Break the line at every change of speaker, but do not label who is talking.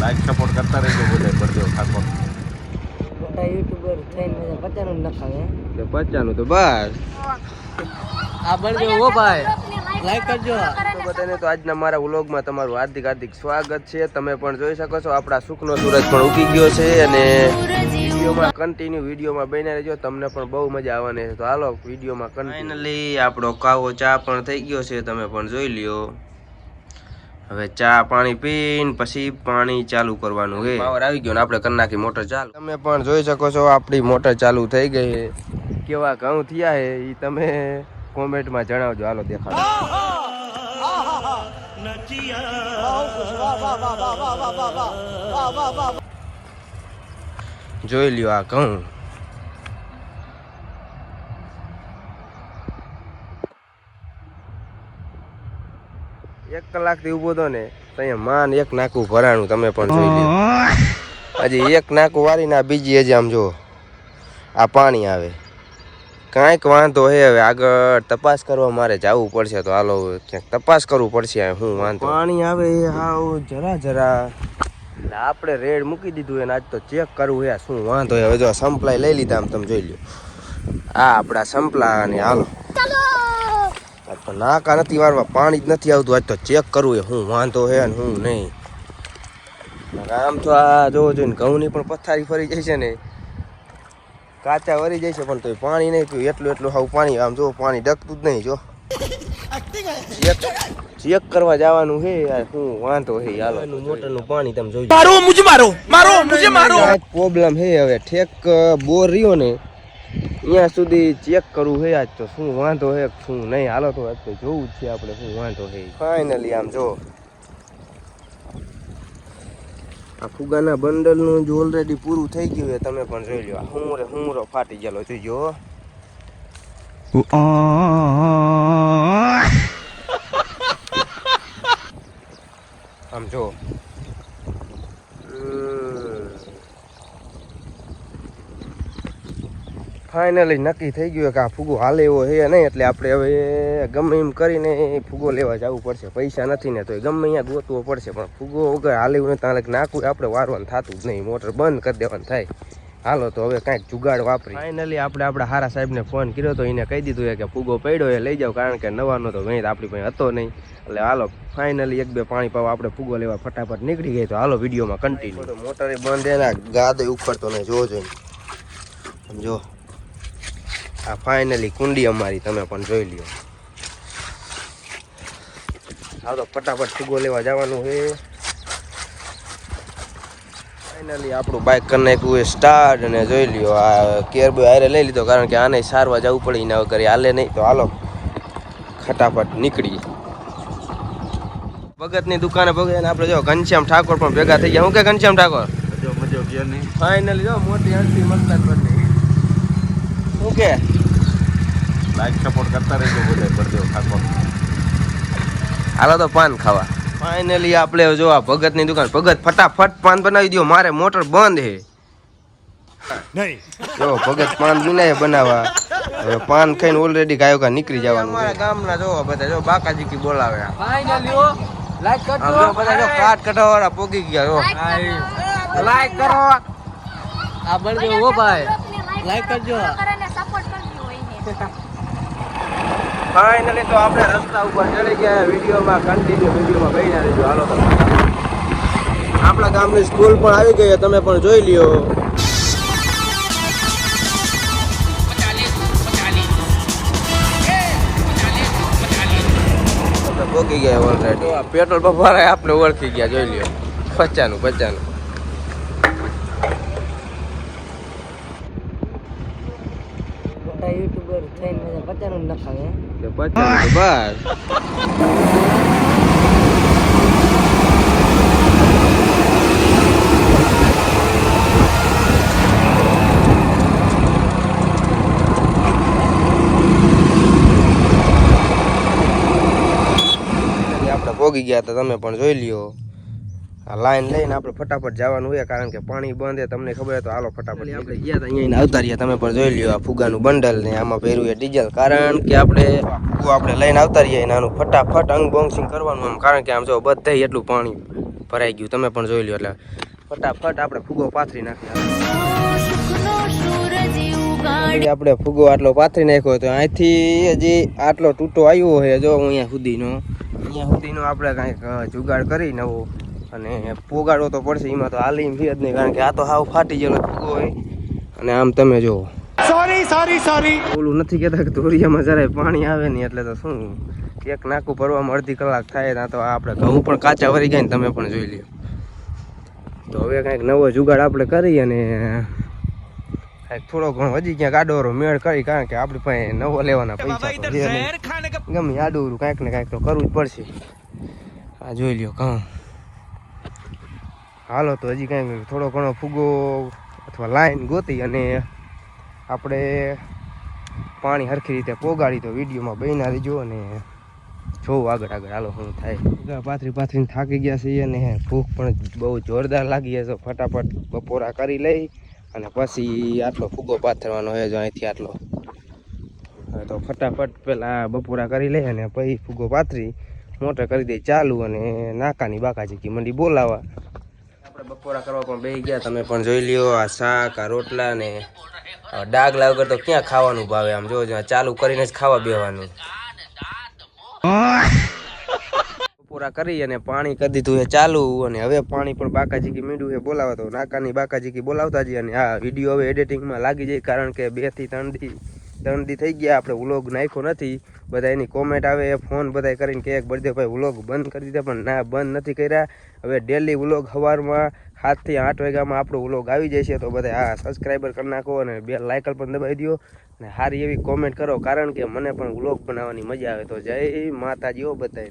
Like support કરતા રહેજો બોલે બળદેવ ઠાકોર.
મોટા યુટ્યુબર થઈને પચાનું નખાવે
એટલે પચાનું તો બસ.
આ બળદેવ હો ભાઈ. લાઈક કરજો.
બધાને તો આજના મારા વ્લોગમાં તમારું હાર્દિક હાર્દિક સ્વાગત છે. તમે પણ જોઈ શકો છો આપણા સુખનો સૂરજ પણ ઉગી ગયો છે અને વિડીયોમાં કન્ટિન્યુ વિડીયોમાં બની રહેજો. તમને પણ બહુ મજા આવવાની છે. તો હાલો વિડીયોમાં ફાઇનલી આપણો કાવો ચા પણ થઈ ગયો છે. તમે પણ જોઈ લ્યો. હવે ચા પાણી પીને પછી પાણી ચાલુ કરવાનું હે. પાવર આવી ગયો ને આપણે કરી નાખી મોટર ચાલુ. તમે પણ જોઈ શકો છો આપણી મોટર ચાલુ થઈ ગઈ છે કેવા ઘઉં થયા છે એ તમે કોમેન્ટમાં જણાવજો. હાલો દેખાડો. જોઈ લ્યો આ ઘઉં. એક કલાકથી ઊભો હતો ને અહીંયા માન એક નાકું ભરાણું તમે પણ જોઈ લો હજી એક નાકું વારીને બીજી હજી આમ જો આ પાણી આવે. કાંઈક વાંધો હે હવે આગળ તપાસ કરવા મારે જવું પડશે તો હાલો ક્યાંક તપાસ કરવું પડશે હું વાંધો. પાણી આવે હાવ જરા જરા. એટલે આપણે રેડ મૂકી દીધું એને આજ તો ચેક કરવું હે શું વાંધો હે. હવે જો સંપલાય લઈ લીધા આમ તમે જોઈ લ્યો. આ આપણા સંપલા અને હાલો. તો નાકા નથી વારવા પાણી જ નથી આવતું. આજ તો ચેક કરવું એ હું વાંધો હે ને હું નહીં. આમ તો આ જોવો જોઈને ઘઉંની પણ પથારી ફરી જાય છે ને. કાચા વરી જાય છે પણ તોય પાણી નહીં પીવું એટલું એટલું હાવ પાણી. આમ જો પાણી ડકતું જ નહીં જો. ચેક ચેક કરવા જવાનું છે યાર. શું વાંધો હે હાલો. મોટરનું પાણી તમે જોઈ મારો મુજ મારો. મારો મુજે મારો. પ્રોબ્લેમ હે હવે. ઠેક બોર રહ્યો ને અહીંયા સુધી ચેક કરવું છે આજ તો શું વાંધો છે શું નહીં. હાલો તો આજ તો જોવું જ છે આપણે શું વાંધો છે ફાઇનલી આમ જો. આ ફુગાના બંડલનું જો ઓલરેડી પૂરું થઈ ગયું છે તમે પણ જોઈ લો હુમરે હુમરો ફાટી ગયેલો જોઈજો આમ જો ફાઇનલી નક્કી થઈ ગયું કે આ ફુગો હાલે એવો છે નહીં એટલે આપણે હવે ગમે એમ કરીને ફુગો લેવા જવું પડશે. પૈસા નથી ને તો ગમે અહીંયા ગોતવો પડશે પણ ફુગો વગર હાલે એવું લગી નાખવું આપણે વારવાનું થતું જ નહીં. મોટર બંધ કરી દેવાનું થાય. હાલો તો હવે કાંઈક જુગાડ વાપરી. ફાઇનલી આપણે આપણા હારા સાહેબને ફોન કર્યો તો એને કહી દીધું કે ફુગો પડ્યો એ લઈ જાઓ કારણ કે નવાનો તો વેંત આપણી પાસે હતો નહીં. એટલે હાલો ફાઇનલી એક બે પાણી પાવા આપણે ફુગો લેવા ફટાફટ નીકળી ગઈ તો હાલો વિડીયોમાં કન્ટિન્યુ મોટરે બંધ એના ગાદે ઉખડતો નહીં જોવો જોઈને. સમજો આ ફાઇનલી કુંડી અમારી તમે પણ જોઈ લ્યો. હા તો ફટાફટ ફુગો લેવા જવાનું છે. ફાઇનલી આપણું બાઇક કરી નાખ્યું એ સ્ટાર્ટ અને જોઈ લ્યો આ કેરબોય હારે લઈ લીધો કારણ કે આને સારવા જવું પડે એના વગર હાલે નહીં તો હાલો ફટાફટ નીકળી ભગતની દુકાને ભગત આપણે જો ઘનશ્યામ ઠાકોર પણ ભેગા થઈ ગયા. હું કે ઘનશ્યામ ઠાકોર?
મજો મજો નહીં
ફાઇનલી જો મોટી હંસી મસ્તક બની. શું કે?
લાઈક સપોર્ટ કરતા રહેજો બધા બળદેવ ઠાકોર
હાલો તો પાન ખાવા. ફાઇનલી આપણે જો આ ભગતની દુકાન ભગત ફટાફટ પાન બનાવી દો મારે મોટર બંધ હે.
નહીં.
જો ભગત પાન વિનાય બનાવવા. હવે પાન ખાઈને ઓલરેડી ગાયો કા નીકળી જવાનું અમારા ગામના જો બધા જો બાકાજી કી બોલાવે.
ફાઇનલી ઓ લાઈક
કરજો. જો બધા જો કાટ કટાવાળા વાળા પોગી ગયા જો.
લાઈક કરો. આ બળદેવ ઓ ભાઈ. લાઈક કરજો.
ફાઇનલી તો આપણે રસ્તા ઉપર ચડી ગયા. વિડીયોમાં કન્ટિન્યુ વિડીયોમાં બન્યા રહેજો. હાલો તમે આપણા ગામની સ્કૂલ પણ આવી ગઈ તમે પણ જોઈ લ્યો. પોગી ગયા ઓલરેડી પેટ્રોલ બફારા આપણે ઓળખી ગયા. જોઈ લ્યો. પચાનું પચાનું
મોટા યુટ્યુબર થઈને પચાનું નખાવે.
બસ. આપણે ભોગી ગયા હતા તમે પણ જોઈ લ્યો. લાઈન લઈને આપણે ફટાફટ જવાનું હોય કારણ કે પાણી બંધ છે. તમને ખબર હોય તો હાલો ફટાફટ આપણે ગયા હતા અહીંયા આવતા રહ્યા તમે પણ જોઈ લ્યો આ ફુગાનું બંડલ ને આમાં પહેર્યું એ ડીઝલ. કારણ કે આપણે ફુગો આપણે લઈને આવતા રહીએ અને આનું ફટાફટ અંગ બોંગસિંગ કરવાનું આમ. કારણ કે આમ જો બધે એટલું પાણી ભરાઈ ગયું. તમે પણ જોઈ લ્યો એટલે ફટાફટ આપણે ફુગો પાથરી નાખીએ. આપણે ફૂગો આટલો પાથરી નાખ્યો તો અહીંથી હજી આટલો તૂટો આવ્યો હોય જો અહીંયા સુધીનો. અહીંયા સુધીનો આપણે કાંઈક જુગાડ કરી નવો અને પોગાડવો તો પડશે એમાં તો હાલી ફી જ નહીં કારણ કે આ તો હાવ ફાટી ગયેલો હોય. અને આમ તમે જુઓ.
સોરી સોરી સોરી
ઓલું નથી કહેતા કે ધોરિયામાં જરાય પાણી આવે નહીં એટલે તો શું? એક નાકું ભરવામાં અડધી કલાક થાય ત્યાં તો આપણે ઘઉં પણ કાચા વરી ગયા ને તમે પણ જોઈ લ્યો. તો હવે કાંઈક નવો જુગાડ આપણે કરી અને કાંઈક થોડો ઘણો હજી ક્યાંક આડોરો મેળ કરી કારણ કે આપણે પાસે નવો લેવાના પૈસા ગમે આડોરું કાંઈક ને કાંઈક તો કરવું જ પડશે. આ જોઈ લ્યો ઘઉં. હાલો, તો હજી કાંઈ થોડો ઘણો ફૂગો અથવા લાઈન ગોતી અને આપણે પાણી હરખી રીતે પોગાડી તો વિડીયોમાં બહીના દેજો અને જોવું આગળ આગળ હાલો શું થાય. પાથરી પાથરીને થાકી ગયા છીએ અને ભૂખ પણ બહુ જોરદાર લાગી છે. ફટાફટ બપોરા કરી લઈ અને પછી આટલો ફૂગો પાથરવાનો હોય જો અહીંથી આટલો. તો ફટાફટ પેલા બપોરા કરી લઈ અને પછી ફૂગો પાથરી, મોટર કરી દઈ ચાલુ અને નાકાની બાકાજી મંડી બોલાવા. બપોરા કરવા પણ બેસી ગયા. તમે પણ જોઈ લ્યો આ શાક, આ રોટલા ને ડાગ વગર તો ક્યાં ખાવાનું ભાવે? આમ જોજો ચાલુ કરીને જ ખાવા બેવાનું બપોરા કરી અને પાણી કરી દીધું એ ચાલુ અને હવે પાણી પણ બાકાજીકી મીંડું એ બોલાવતો નાકાની બાકાજી બાકાજીકી બોલાવતા જઈએ અને આ વીડિયો હવે એડિટિંગમાં લાગી જાય કારણ કે બેથી ત્રણ દી ત્રણ દી થઈ ગયા. આપણે વ્લોગ નાખ્યો નથી. બધા એની કોમેન્ટ આવે, એ ફોન બધા કરીને કે એક બળદેવ ભાઈ વ્લોગ બંધ કરી દીધા. પણ ના, બંધ નથી કર્યા. હવે ડેલી વ્લોગ સવારમાં સાતથી આઠ વાગ્યામાં આપણો વ્લોગ આવી છે. તો બધા આ સબસ્ક્રાઈબર કરી નાખો અને બે લાઇકલ પણ દબાવી દો અને સારી એવી કોમેન્ટ કરો, કારણ કે મને પણ વ્લોગ બનાવવાની મજા આવે. તો જય માતાજીઓ બધા